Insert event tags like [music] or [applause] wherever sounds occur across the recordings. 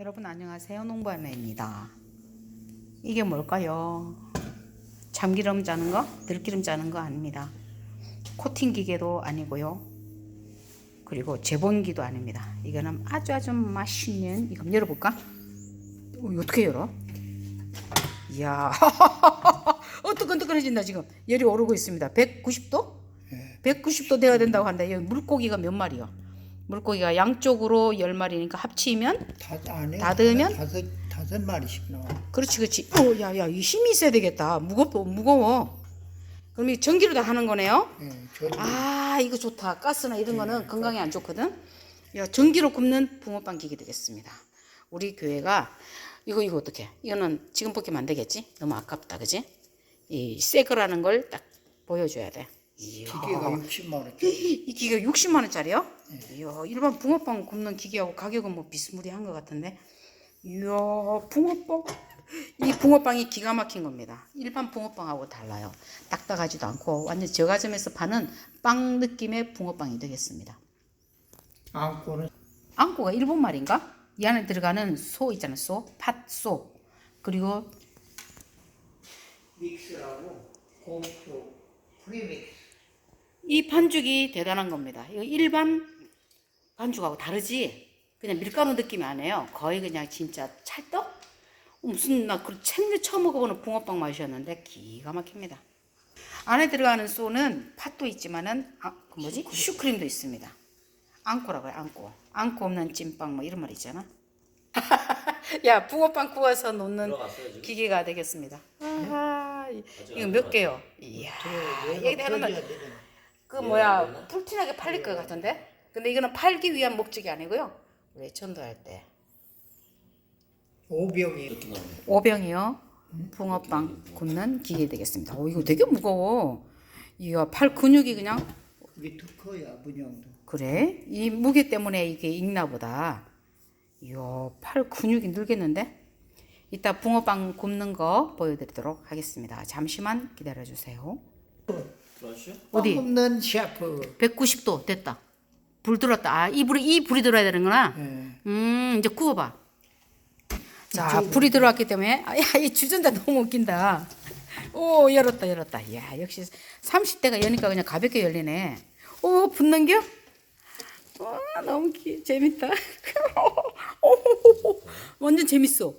여러분 안녕하세요. 농부아내입니다. 이게 뭘까요? 참기름 짜는 거? 들기름 짜는 거 아닙니다. 코팅 기계도 아니고요. 그리고 재본기도 아닙니다. 이거는 아주 아주 맛있는 이거 한번 열어볼까? 어, 어떻게 열어? 이야, [laughs] 어 뜨끈뜨끈해진다 지금. 열이 오르고 있습니다. 190도? 190도 돼야 된다고 한다. 여기 물고기가 몇 마리요? 물고기가 양쪽으로 10마리니까 합치면 다 안에 닫으면? 다섯 다섯 마리씩 나와. 그렇지 그렇지. 어, 야야 이 힘이 있어야 되겠다. 무겁 무거워. 그럼 이 전기로 다 하는 거네요? 예, 저아 이거 좋다. 가스나 이런 거는 건강에 안 좋거든. 야 전기로 굽는 붕어빵 기계 되겠습니다. 우리 교회가 이거 이거 어떻게? 이거는 지금 벗기면 안 되겠지? 너무 아깝다, 그지? 이 새 거라는 걸 딱 보여줘야 돼. 기계가 60만 원. 이 기계 60만 원짜리요? 이야, 일반 붕어빵 굽는 기계하고 가격은 뭐 비스무리한 것 같은데. 이야, 붕어빵. 이 붕어빵이 기가 막힌 겁니다. 일반 붕어빵하고 달라요. 딱딱하지도 않고 완전 저가점에서 파는 빵 느낌의 붕어빵이 되겠습니다. 안고는 앙꼬가 일본 말인가? 이 안에 들어가는 소 있잖아요. 소, 팥소. 그리고 믹스라고 고표 프리믹스. 이 반죽이 대단한 겁니다. 이거 일반 반죽하고 다르지? 그냥 밀가루 느낌이 안 해요. 거의 그냥 진짜 찰떡? 어, 무슨 나그 생전 처음 먹어보는 붕어빵 맛이었는데 기가 막힙니다. 안에 들어가는 쏘는 팥도 있지만은 아, 그 뭐지? 슈크림도 있습니다. 앙꼬라고 해요. 앙꼬. 앙꼬 없는 찐빵 뭐 이런 말 있잖아. [laughs] 야 붕어빵 구워서 놓는 기계가 되겠습니다. 이- 이거 몇 개요? 이야 내가 버려야 되잖아. 그 뭐야 풀티나게 팔릴 것 같은데? 근데 이거는 팔기 위한 목적이 아니고요. 우리 전도할 때 오병이 오병이요 붕어빵 굽는 기계 되겠습니다. 오 이거 되게 무거워. 이거 팔 근육이 그냥 그게 더 커야 문양도. 그래 이 무게 때문에 이게 익나 보다. 이야 팔 근육이 늘겠는데? 이따 붕어빵 굽는 거 보여드리도록 하겠습니다. 잠시만 기다려 주세요. 어디? 없는 셰프. 190도 됐다. 불 들었다. 아, 이 불이 이 불이 들어야 되는구나. 예. 음, 이제 구워 봐. 자, 불이 들어왔기 때문에, 아, 야, 이 주전자 너무 웃긴다. 오, 열었다, 열었다. 야, 역시 30대가 여니까 그냥 가볍게 열리네. 오, 붙는겨? 와, 너무 기, 재밌다. [laughs] 오, 완전 재밌어.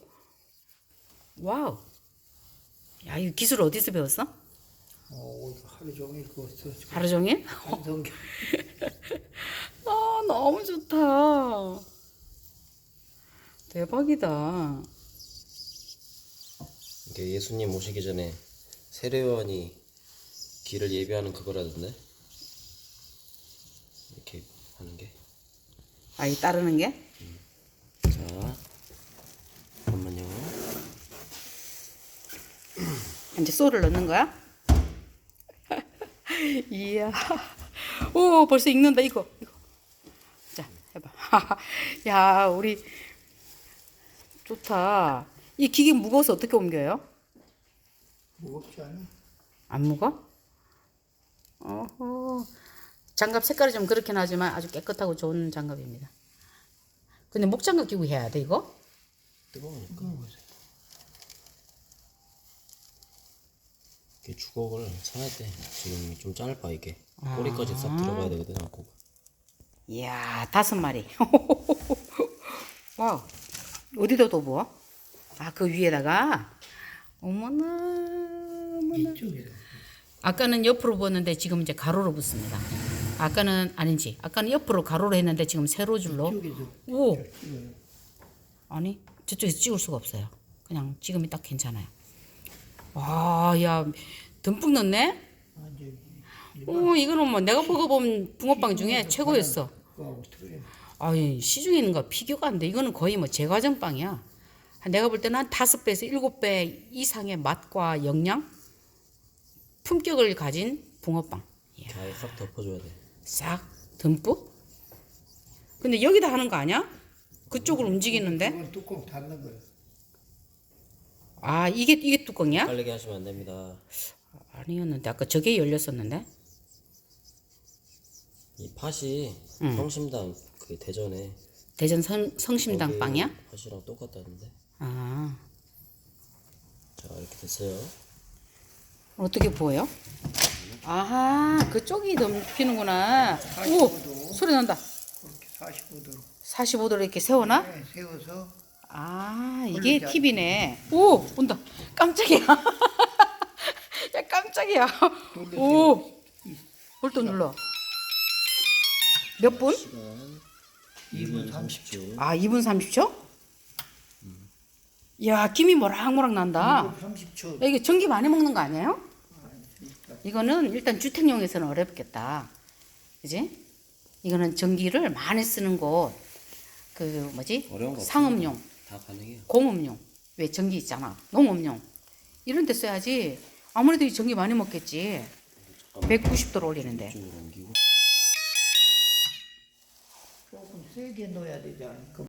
와우. 야, 이 기술 어디서 배웠어? 어, 하루 종일 그거 써. 하루 종일? 한성경. [laughs] 아, 너무 좋다. 대박이다. 이게 예수님 오시기 전에 세례요한이 길을 예비하는 그거라던데 이렇게 하는 게. 아, 이 따르는 게? 자, 잠깐만요. 이제 소를 넣는 거야? [laughs] 이야. 오, 벌써 익는다, 이거. 이거. 자, 해봐. [laughs] 야, 우리. 좋다. 이 기계 무거워서 어떻게 옮겨요? 무겁지 않아? 안 무거? 어허. 장갑 색깔이 좀 그렇긴 하지만 아주 깨끗하고 좋은 장갑입니다. 근데 목장갑 끼고 해야 돼, 이거? 뜨거우니까. 이게 주걱을 사야 돼. 지금 좀 짧아 이게. 꼬리까지 싹 들어가야 되거든 안고가. 이야, 다섯 마리. [laughs] 와우. 어디다 또 부어? 아, 그 위에다가? 어머나, 어머나. 이쪽에서. 아까는 옆으로 부었는데 지금 이제 가로로 붓습니다. 아까는 아닌지. 아까는 옆으로 가로로 했는데 지금 세로 줄로. 오. 아니, 저쪽에서 찍을 수가 없어요. 그냥 지금이 딱 괜찮아요. 와, 야, 듬뿍 넣네? 오, 이거는 뭐 내가 먹어본 붕어빵 중에 최고였어. 아이 시중에 있는 거 비교가 안 돼. 이거는 거의 뭐 제과점 빵이야. 한 내가 볼 때는 한 다섯 배에서 일곱 배 이상의 맛과 영양, 품격을 가진 붕어빵. 이야, 아예 싹 덮어줘야 돼. 싹 듬뿍. 근데 여기다 하는 거 아니야? 그쪽을 움직이는데? 뚜껑 닫는 거야. 아 이게 이게 뚜껑이야? 빨리게 하시면 안 됩니다. 아니었는데 아까 저게 열렸었는데? 이 팥이 성심당 그게 대전에 대전 성, 성심당 거기 빵이야? 팥이랑 똑같다는데. 아 자 이렇게 됐어요. 어떻게 보여? 아하 그쪽이 넘피는구나. 오 소리 난다. 그렇게 45도로 45도로 이렇게 세워놔? 네, 세워서 아 이게. 팁이네. 오 온다. 깜짝이야. [laughs] 야 깜짝이야. 오 볼또 눌러. 몇 분? 시간 2분 30초. 아 2분 30초? 야 김이 모락모락 난다. 30초 야, 이게 전기 많이 먹는 거 아니에요? 이거는 일단 주택용에서는 어렵겠다. 그지? 이거는 전기를 많이 쓰는 곳, 그 뭐지? 어려운 거 없어요. 상업용, 다 가능해요. 공업용, 왜 전기 있잖아. 농업용. 이런 데 써야지. 아무래도 이 전기 많이 먹겠지. 190도로 올리는데. 이쪽으로 옮기고. 조금 세게 넣어야 되지 않을까